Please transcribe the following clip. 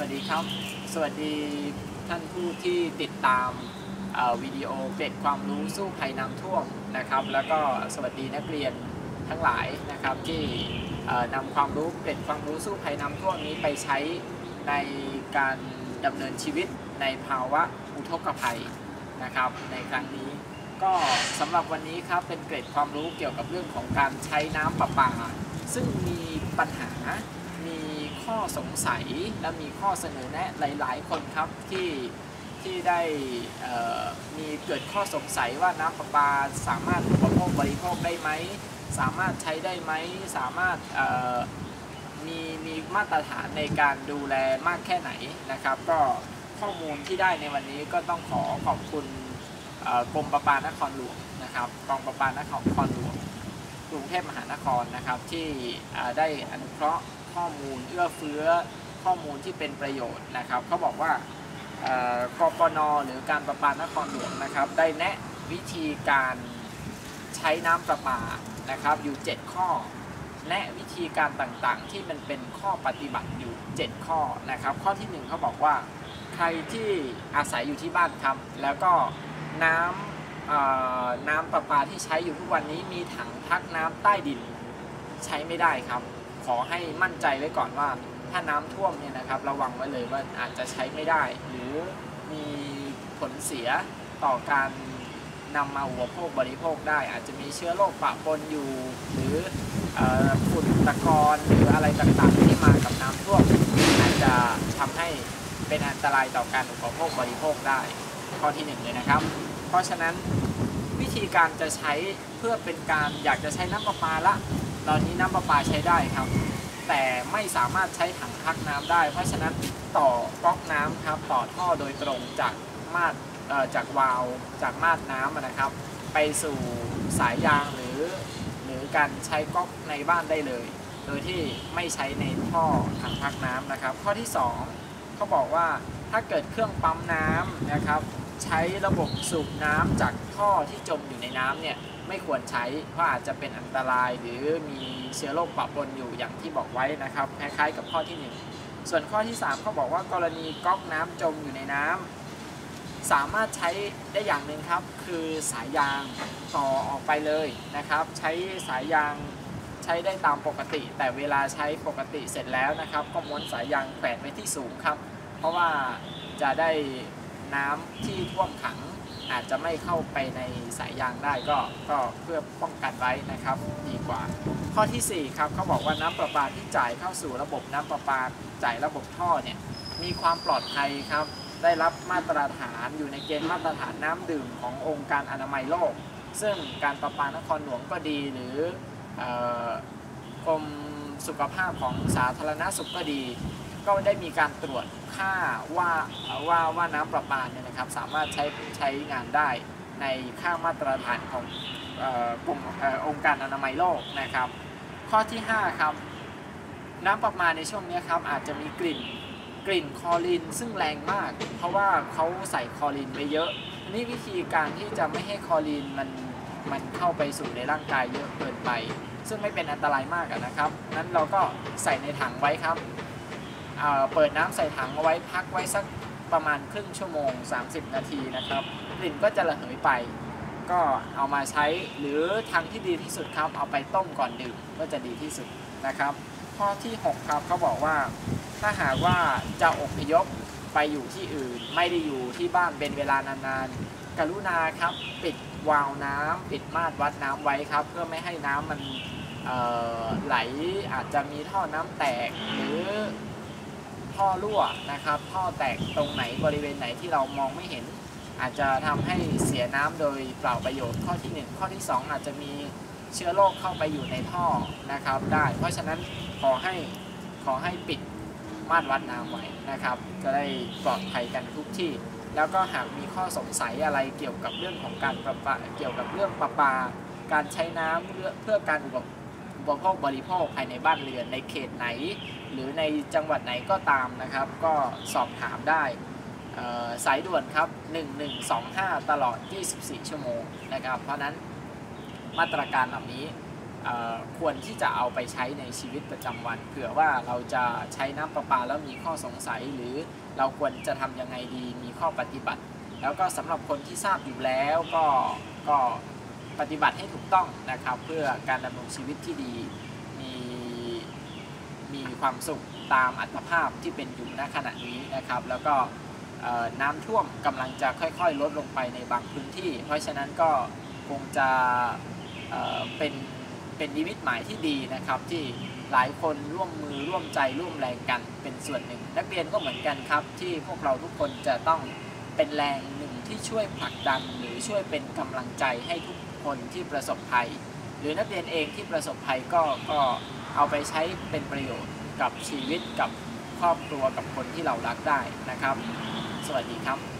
วัสดีครับ สวัสดีท่านผู้ที่ติดตามวิดีโอเกร็ดความรู้สู้ภัยน้ำท่วมนะครับ แล้วก็สวัสดีนักเรียนทั้งหลายนะครับที่นำความรู้เกร็ดความรู้สู้ภัยน้ำท่วมนี้ไปใช้ในการดำเนินชีวิตในภาวะอุทกภัยนะครับ ในครั้งนี้ ก็สำหรับวันนี้ครับเป็นเกร็ดความรู้เกี่ยวกับเรื่องของการใช้น้ำประปา ซึ่งมีปัญหา ข้อสงสัยและมีข้อเสนอแนะหลาย ๆ คนครับที่ที่ได้มีเกิดข้อสงสัยว่าน้ำประปาสามารถอุปโภคบริโภคได้ไหม สามารถใช้ได้ไหม สามารถมีมีมาตรฐานในการดูแลมากแค่ไหนนะครับ ก็ข้อมูลที่ได้ในวันนี้ก็ต้องขอขอบคุณกรมประปานครหลวงนะครับกองประปานครหลวงกรุงเทพมหานครนะครับที่ได้อนุเคราะห์ ข้อมูลเอื้อเฟื้อข้อมูลที่เป็นประโยชน์นะครับเขาบอกว่าเอ่อกปนหรือการประปานครหลวงนะครับ ได้แนะวิธีการใช้น้ำประปานะครับอยู่ 7 ข้อแนะวิธีการต่างๆ ที่มันเป็นข้อปฏิบัติอยู่ 7 ข้อนะครับ ข้อที่ 1เขาบอกว่าใครที่อาศัยอยู่ที่บ้านครับ แล้วก็น้ำน้ำประปาที่ใช้อยู่ทุกวันนี้มีถังพักน้ำใต้ดินใช้ไม่ได้ครับ ขอให้มั่นใจไว้ก่อนว่า ถ้าน้ำท่วมเนี่ยนะครับระวังไว้เลยว่าอาจจะใช้ไม่ได้ หรือมีผลเสียต่อการนำมาอุปโภคบริโภคได้ อาจจะมีเชื้อโรคปะปนอยู่ หรือเอ่อฝุ่นตะกอนหรืออะไรต่างๆที่มากับน้ำท่วมอาจจะทำให้เป็นอันตรายต่อการอุปโภคบริโภคได้ ข้อที่หนึ่งเลยนะครับ เพราะฉะนั้นวิธีการจะใช้เพื่อเป็นการอยากจะใช้น้ำประปาละ ตอนนี้น้ำประปาใช้ได้ครับ แต่ไม่สามารถใช้ถังพักน้ำได้ เพราะฉะนั้นต่อก๊อกน้ำครับต่อท่อโดยตรงจากมาดจากวาล์วจากมาดน้ำนะครับ ไปสู่สายยางหรือ หรือการใช้ก๊อกในบ้านได้เลย โดยที่ไม่ใช้ในท่อถังพักน้ำนะครับ ข้อที่สองเขาบอกว่าถ้าเกิดเครื่องปั๊มน้ำนะครับ ใช้ระบบสูบน้ำจากท่อที่จมอยู่ในน้ำเนี่ยไม่ควรใช้เพราะอาจจะเป็นอันตรายหรือมีเชื้อโรคปะปนอยู่อย่างที่บอกไว้นะครับคล้ายๆกับข้อที่ 1 ส่วนข้อที่ 3 เขาบอกว่ากรณีก๊อกน้ำจมอยู่ในน้ำสามารถใช้ได้อย่างหนึ่งครับ คือสายยางต่อออกไปเลยนะครับ ใช้สายยางใช้ได้ตามปกติ แต่เวลาใช้ปกติเสร็จแล้วนะครับ ก็ม้วนสายยางแขวนไว้ที่สูงครับ เพราะว่าจะได้ น้ำที่ท่วมขังอาจจะไม่เข้าไปในสายยางได้ก็ก็เพื่อป้องกันไว้นะครับดีกว่า ข้อทีสี่4 ครับเขาบอกว่าน้ำประปาที่จ่ายเข้าสู่ระบบน้ำประปาจ่ายระบบท่อเนี่ยมีความปลอดภัยครับ ได้รับมาตรฐานอยู่ในเกณฑ์มาตรฐานน้ำดื่มขององค์การอนามัยโลก ซึ่งการประปานครหลวงก็ดีหรือเอ่อกรมสุขภาพของสาธารณสุขก็ดี ก็ได้มีการตรวจค่าว่าว่าว่าน้ำประปาเนี่ยนะครับสามารถใช้ใช้งานได้ในค่ามาตรฐานของเอ่อกลุ่มอองค์การอนามัยโลกนะครับ ข้อที่ 5 ครับ น้ำประปาในช่วงนี้ครับอาจจะมีกลิ่นกลิ่นคอรีนซึ่งแรงมาก เพราะว่าเขาใส่คอรีนไปเยอะ นี่วิธีการที่จะไม่ให้คอรีนมันมันเข้าไปสู่ในร่างกายเยอะเกินไป ซึ่งไม่เป็นอันตรายมากนะครับนั้นเราก็ใส่ในถังไว้ครับ เเปิดน้ำใส่ถังเอาไว้พักไว้สักประมาณครึ่งชั่วโมง 30 นาทีนะครับกลิ่นก็จะระเหยไป ก็เอามาใช้หรือทางที่ดีที่สุดครับ เอาไปต้มก่อนดื่มก็จะดีที่สุดนะครับ ข้อที่ 6 ครับเขาบอกว่า ถ้าหากว่าจะอพยพไปอยู่ที่อื่น ไม่ได้อยู่ที่บ้านเป็นเวลานานๆ กรุณาครับปิดวาล์วน้ำปิดมาตรวัดน้ำไว้ครับ เพื่อไม่ให้น้ำมันไหลอาจจะมีท่อน้ำแตกหรือ ท่อรั่วนะครับ ท่อแตกตรงไหนบริเวณไหนที่เรามองไม่เห็น อาจจะทำให้เสียน้ำโดยเปล่าประโยชน์ข้อที่ 1 ข้อที่ 2 อาจจะมีเชื้อโรคเข้าไปอยู่ในท่อนะครับได้ เพราะฉะนั้นขอให้ขอให้ปิดมาตรวัดน้ำไว้นะครับจะได้ปลอดภัยกันทุกที่ แล้วก็หากมีข้อสงสัยอะไรเกี่ยวกับเรื่องของการประปาเกี่ยวกับเรื่องประปา การใช้น้ำเพื่อเพื่อการอุปอุ ปโภคบริโภคภายในบ้านเรือน ในเขตไหน หรือในจังหวัดไหนก็ตามนะครับ ก็สอบถามได้สายด่วนครับ 1125 ตลอด 24 ชั่วโมงนะครับ เพราะนั้นมาตรการเหล่านี้ควรที่จะเอาไปใช้ในชีวิตประจำวัน เผื่อว่าเราจะใช้น้ำประปาแล้วมีข้อสงสัย หรือเราควรจะทำยังไงดีมีข้อปฏิบัติ แล้วก็สำหรับคนที่ทราบอยู่แล้วก็ก็ ปฏิบัติให้ถูกต้องนะครับ เพื่อการดำรงชีวิตที่ดีมีมีความสุขตามอัตภาพที่เป็นอยู่ณขณะนี้นะครับ แล้วก็น้ำท่วมกำลังจะค่อยๆ ลดลงไปในบางพื้นที่ เพราะฉะนั้นก็คงจะเเป็นเป็นนิมิตหมายที่ดีนะครับ ที่หลายคนร่วมมือร่วมใจร่วมแรงกันเป็นส่วนหนึ่ง นักเรียนก็เหมือนกันครับ ที่พวกเราทุกคนจะต้องเป็นแรงหนึ่งที่ช่วยผลักดันหรือช่วยเป็นกำลังใจให้ทุก คนที่ประสบภัย หรือนักเรียนเองที่ประสบภัยก็ก็เอาไปใช้เป็นประโยชน์กับชีวิตกับครอบครัวกับคนที่เรารักได้นะครับ สวัสดีครับ